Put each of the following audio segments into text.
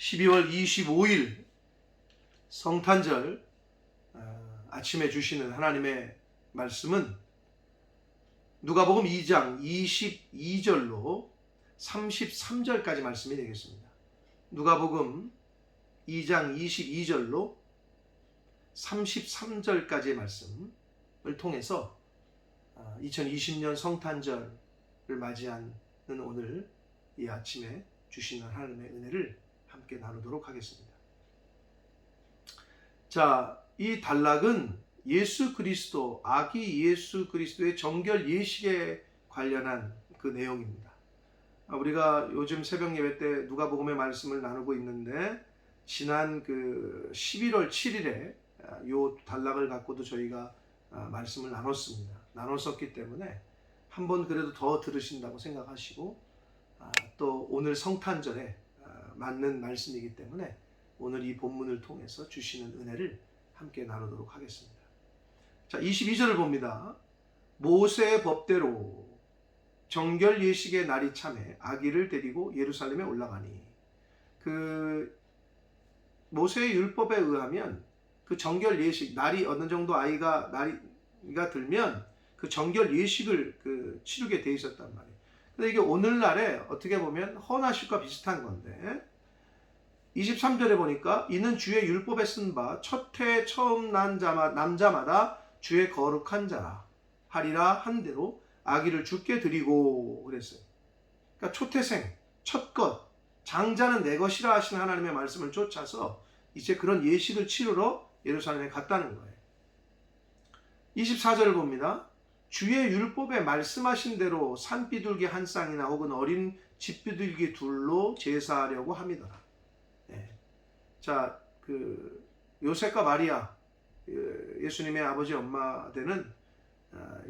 12월 25일 성탄절 어, 아침에 주시는 하나님의 말씀은 누가복음 2장 22절로 33절까지 말씀이 되겠습니다. 누가복음 2장 22절로 33절까지의 말씀을 통해서 2020년 성탄절을 맞이하는 오늘 이 아침에 주시는 하나님의 은혜를 함께 나누도록 하겠습니다. 자, 이 단락은 예수 그리스도, 아기 예수 그리스도의 정결 예식에 관련한 그 내용입니다. 아, 우리가 요즘 새벽 예배 때 누가복음의 말씀을 나누고 있는데 지난 그 11월 7일에 요 단락을 갖고도 저희가 아, 말씀을 나눴습니다. 나눴었기 때문에 한 번 그래도 더 들으신다고 생각하시고 아, 또 오늘 성탄절에 아, 맞는 말씀이기 때문에 오늘 이 본문을 통해서 주시는 은혜를 함께 나누도록 하겠습니다. 자, 22절을 봅니다. 모세의 법대로 정결 예식의 날이 참에 아기를 데리고 예루살렘에 올라가니 그 모세의 율법에 의하면 그 정결 예식 날이 어느 정도 아이가 나이가 들면 그 정결 예식을 그 치르게 돼 있었단 말이에요. 근데 이게 오늘날에 어떻게 보면 헌화식과 비슷한 건데 23절에 보니까 이는 주의 율법에 쓴 바 첫 해 처음 난 자마, 남자마다 주의 거룩한 자라 하리라 한 대로 아기를 주께 드리고 그랬어요. 그러니까 초태생, 첫 것, 장자는 내 것이라 하시는 하나님의 말씀을 쫓아서 이제 그런 예식을 치르러 예루살렘에 갔다는 거예요. 24절을 봅니다. 주의 율법에 말씀하신 대로 산비둘기 한 쌍이나 혹은 어린 집비둘기 둘로 제사하려고. 네. 자, 그 요셉과 마리아 예수님의 아버지 엄마 되는 아,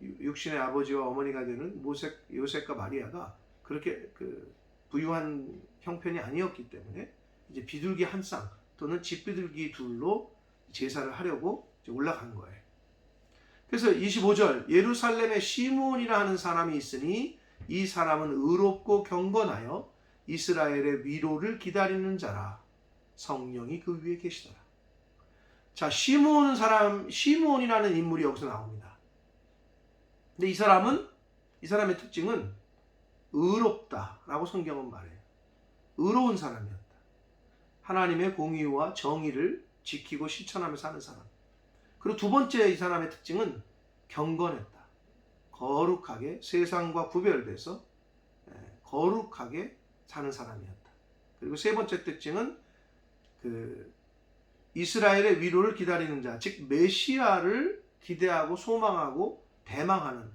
육신의 아버지와 어머니가 되는 모색 요셉과 마리아가 그렇게 그 부유한 형편이 아니었기 때문에 이제 비둘기 한 쌍 또는 집비둘기 둘로 제사를 하려고 올라간 거예요. 그래서 25절 예루살렘에 시므온이라 하는 사람이 있으니 이 사람은 의롭고 경건하여 이스라엘의 위로를 기다리는 자라 성령이 그 위에 계시더라. 자 시므온 사람 시므온이라는 인물이 여기서 나옵니다. 근데 이 사람은 이 사람의 특징은 의롭다라고 성경은 말해요. 의로운 사람이었다. 하나님의 공의와 정의를 지키고 실천하며 사는 사람. 그리고 두 번째 이 사람의 특징은 경건했다. 거룩하게 세상과 구별돼서 예, 거룩하게 사는 사람이었다. 그리고 세 번째 특징은 그 이스라엘의 위로를 기다리는 자, 즉 메시아를 기대하고 소망하고 대망하는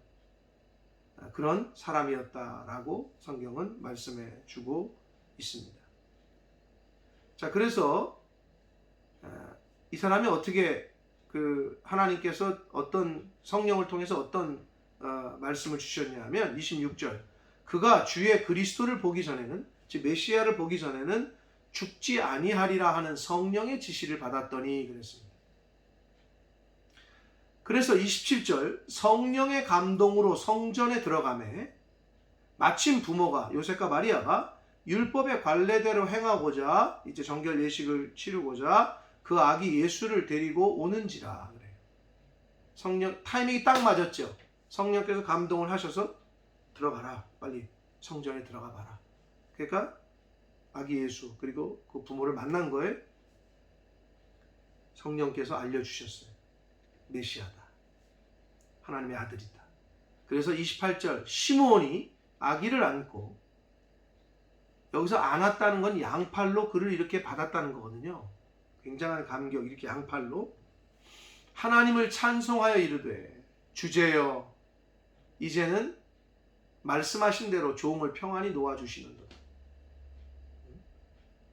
그런 사람이었다라고 성경은 말씀해 주고 있습니다. 자, 그래서 이 사람이 어떻게 그 하나님께서 어떤 성령을 통해서 어떤 어, 말씀을 주셨냐면 26절 그가 주의 그리스도를 보기 전에는 즉 메시아를 보기 전에는 죽지 아니하리라 하는 성령의 지시를 받았더니 그랬습니다. 그래서 27절 성령의 감동으로 성전에 들어가매 마침 부모가 요셉과 마리아가 율법의 관례대로 행하고자 이제 정결 예식을 치르고자 그 아기 예수를 데리고 오는지라 그래요. 성령 타이밍이 딱 맞았죠. 성령께서 감동을 하셔서 들어가라 빨리 성전에 들어가 봐라. 그러니까 아기 예수 그리고 그 부모를 만난 거에 성령께서 알려주셨어요. 메시아다. 하나님의 아들이다. 그래서 28절 시므온이 아기를 안고 여기서 안았다는 건 양팔로 그를 이렇게 받았다는 거거든요. 굉장한 감격 이렇게 양팔로 하나님을 찬송하여 이르되 주제여 이제는 말씀하신 대로 종을 평안히 놓아주시는도다.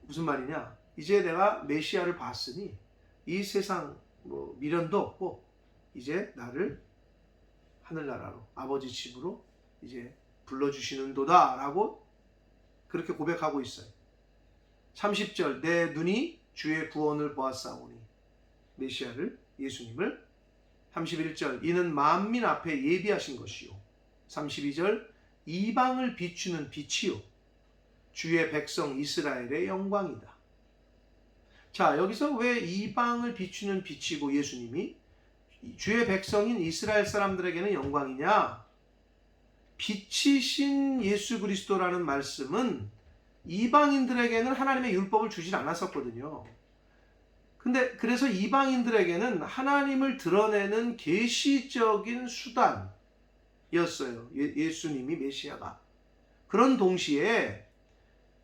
무슨 말이냐? 이제 내가 메시아를 봤으니 이 세상 뭐 미련도 없고 이제 나를 하늘나라로 아버지 집으로 이제 불러주시는도다라고 그렇게 고백하고 있어요. 30절 내 눈이 주의 구원을 보았사오니 메시아를 예수님을 31절 이는 만민 앞에 예비하신 것이요 32절 이방을 비추는 빛이요 주의 백성 이스라엘의 영광이다. 자, 여기서 왜 이방을 비추는 빛이고 예수님이 주의 백성인 이스라엘 사람들에게는 영광이냐? 빛이신 예수 그리스도라는 말씀은 이방인들에게는 하나님의 율법을 주질 않았었거든요. 근데 그래서 이방인들에게는 하나님을 드러내는 계시적인 수단이었어요. 예, 예수님이 메시아가. 그런 동시에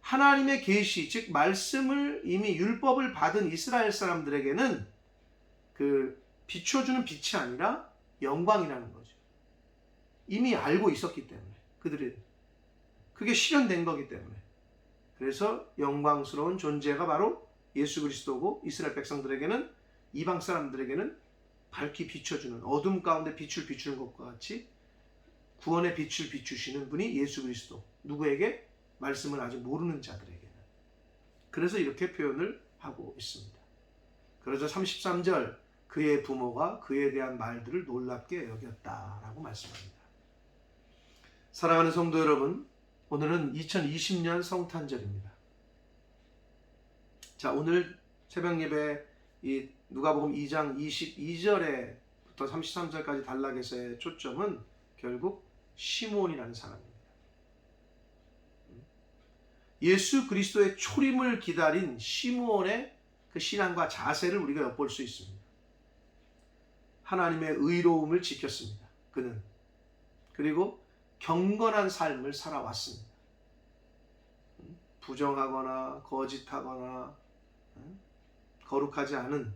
하나님의 계시 즉 말씀을 이미 율법을 받은 이스라엘 사람들에게는 그 비춰주는 빛이 아니라 영광이라는 거죠. 이미 알고 있었기 때문에 그들은. 그게 실현된 거기 때문에. 그래서 영광스러운 존재가 바로 예수 그리스도고 이스라엘 백성들에게는 이방 사람들에게는 밝히 비춰주는 어둠 가운데 빛을 비추는 것과 같이 구원의 빛을 비추시는 분이 예수 그리스도. 누구에게 말씀을 아직 모르는 자들에게는 그래서 이렇게 표현을 하고 있습니다. 그래서 33절 그의 부모가 그에 대한 말들을 놀랍게 여겼다라고 말씀합니다. 사랑하는 성도 여러분, 오늘은 2020년 성탄절입니다. 자, 오늘 새벽 예배 이 누가복음 2장 22절에부터 33절까지 단락에서의 초점은 결국 시몬이라는 사람입니다. 예수 그리스도의 초림을 기다린 시몬의 그 신앙과 자세를 우리가 엿볼 수 있습니다. 하나님의 의로움을 지켰습니다. 그는 그리고 경건한 삶을 살아왔습니다. 부정하거나 거짓하거나 거룩하지 않은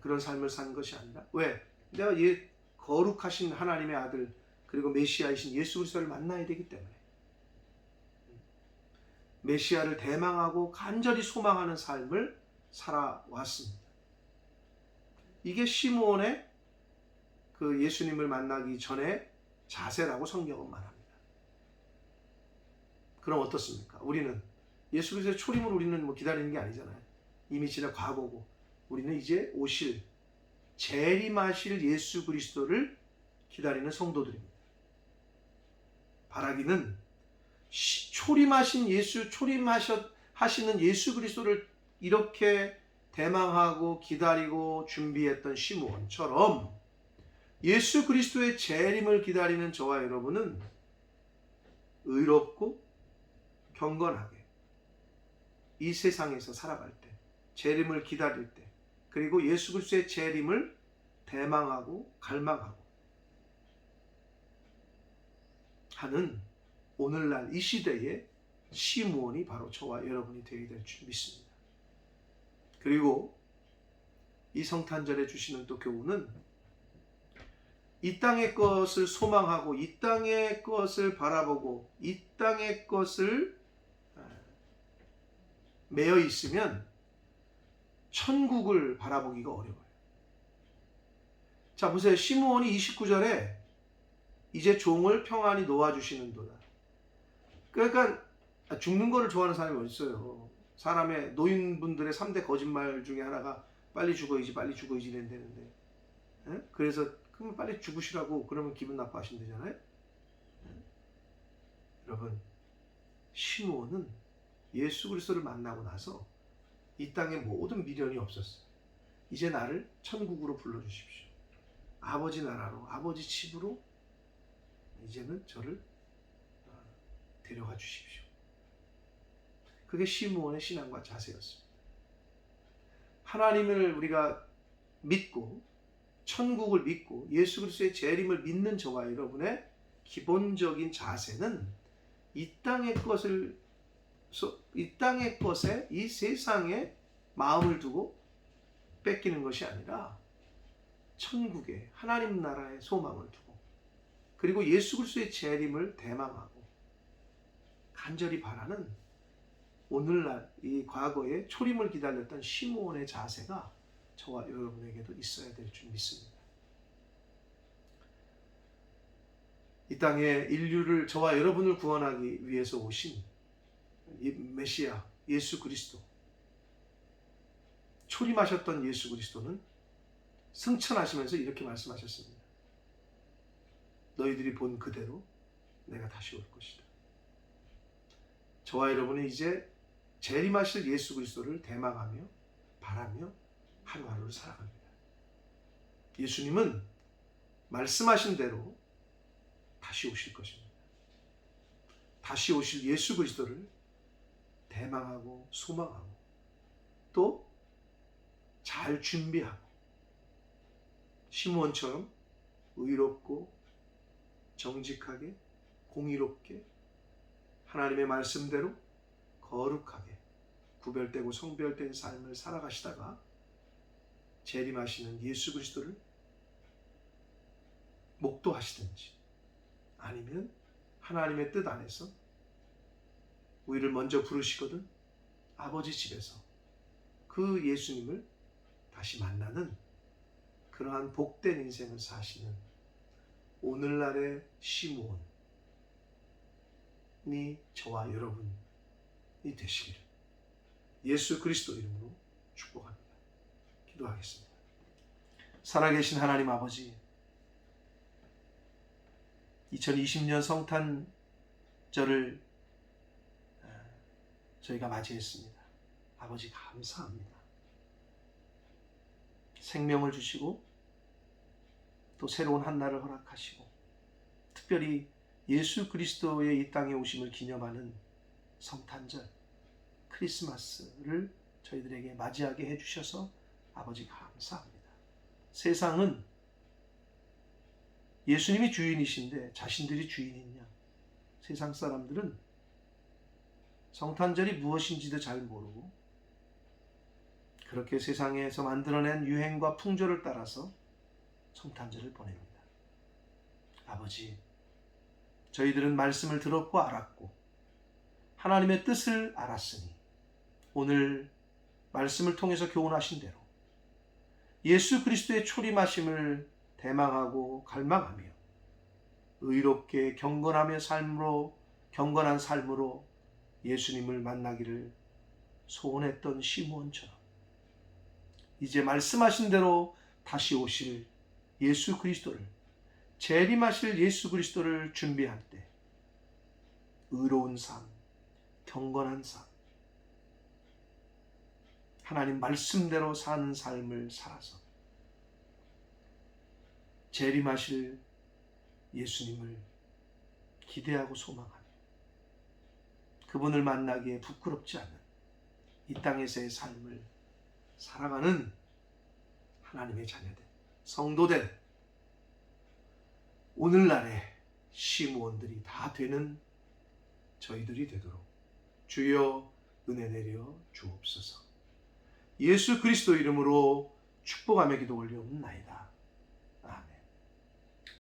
그런 삶을 산 것이 아니라 왜? 내가 예, 거룩하신 하나님의 아들 그리고 메시아이신 예수 그리스도를 만나야 되기 때문에 메시아를 대망하고 간절히 소망하는 삶을 살아왔습니다. 이게 시몬의 그 예수님을 만나기 전에 자세라고 성경은 말합니다. 그럼 어떻습니까? 우리는 예수 그리스도의 초림을 우리는 뭐 기다리는 게 아니잖아요. 이미 지난 과거고 우리는 이제 오실 재림하실 예수 그리스도를 기다리는 성도들입니다. 바라기는 초림하신 예수 초림하셨 하시는 예수 그리스도를 이렇게 대망하고 기다리고 준비했던 시므온처럼 예수 그리스도의 재림을 기다리는 저와 여러분은 의롭고 경건하게 이 세상에서 살아갈 때 재림을 기다릴 때 그리고 예수 그리스도의 재림을 대망하고 갈망하고 하는 오늘날 이 시대의 시무원이 바로 저와 여러분이 되게 될줄 믿습니다. 그리고 이 성탄절에 주시는 또 교훈은 이 땅의 것을 소망하고 이 땅의 것을 바라보고 이 땅의 것을 매여 있으면 천국을 바라보기가 어려워요. 자, 보세요. 시므온이 29절에 이제 종을 평안히 놓아주시는도다. 그러니까 죽는 거를 좋아하는 사람이 어디 있어요. 사람의 노인분들의 3대 거짓말 중에 하나가 빨리 죽어야지 빨리 죽어야지 이랬는데 에? 그래서 그러면 빨리 죽으시라고 그러면 기분 나빠하신대잖아요. 여러분 시므온은 예수 그리스도를 만나고 나서 이 땅에 모든 미련이 없었어요. 이제 나를 천국으로 불러주십시오. 아버지 나라로 아버지 집으로 이제는 저를 데려가 주십시오. 그게 시므온의 신앙과 자세였습니다. 하나님을 우리가 믿고 천국을 믿고 예수 그리스도의 재림을 믿는 저와 여러분의 기본적인 자세는 이 땅의 것을 이 땅의 것에 이 세상에 마음을 두고 뺏기는 것이 아니라 천국의 하나님 나라의 소망을 두고 그리고 예수 그리스도의 재림을 대망하고 간절히 바라는 오늘날 이 과거에 초림을 기다렸던 시므온의 자세가 저와 여러분에게도 있어야 될 줄 믿습니다. 이 땅에 인류를 저와 여러분을 구원하기 위해서 오신 이 메시아 예수 그리스도 초림하셨던 예수 그리스도는 승천하시면서 이렇게 말씀하셨습니다. 너희들이 본 그대로 내가 다시 올 것이다. 저와 여러분은 이제 재림하실 예수 그리스도를 대망하며 바라며 하루하루를 살아갑니다. 예수님은 말씀하신 대로 다시 오실 것입니다. 다시 오실 예수 그리스도를 대망하고 소망하고 또 잘 준비하고 시므온처럼 의롭고 정직하게 공의롭게 하나님의 말씀대로 거룩하게 구별되고 성별된 삶을 살아가시다가 재림하시는 예수 그리스도를 목도하시든지 아니면 하나님의 뜻 안에서 우리를 먼저 부르시거든 아버지 집에서 그 예수님을 다시 만나는 그러한 복된 인생을 사시는 오늘날의 시므온 이 저와 여러분이 되시기를 예수 그리스도 이름으로 축복합니다. 기도하겠습니다. 살아계신 하나님 아버지 2020년 성탄절을 어, 저희가 맞이했습니다. 아버지 감사합니다. 생명을 주시고 또 새로운 한 날을 허락하시고 특별히 예수 그리스도의 이 땅에 오심을 기념하는 성탄절 크리스마스를 저희들에게 맞이하게 해주셔서 아버지 감사합니다. 세상은 예수님이 주인이신데 자신들이 주인이냐? 세상 사람들은 성탄절이 무엇인지도 잘 모르고 그렇게 세상에서 만들어낸 유행과 풍조를 따라서 성탄절을 보냅니다. 아버지, 저희들은 말씀을 들었고 알았고 하나님의 뜻을 알았으니 오늘 말씀을 통해서 교훈하신 대로 예수 그리스도의 초림하심을 대망하고 갈망하며 의롭게 경건하며 삶으로 경건한 삶으로 예수님을 만나기를 소원했던 시므온처럼 이제 말씀하신 대로 다시 오실 예수 그리스도를 재림하실 예수 그리스도를 준비할 때 의로운 삶, 경건한 삶, 하나님 말씀대로 사는 삶을 살아서 재림하실 예수님을 기대하고 소망하며 그분을 만나기에 부끄럽지 않은 이 땅에서의 삶을 살아가는 하나님의 자녀들, 성도들, 오늘날의 시무원들이 다 되는 저희들이 되도록 주여 은혜 내려 주옵소서. 예수 그리스도 이름으로 축복하며 기도 올려옵나이다.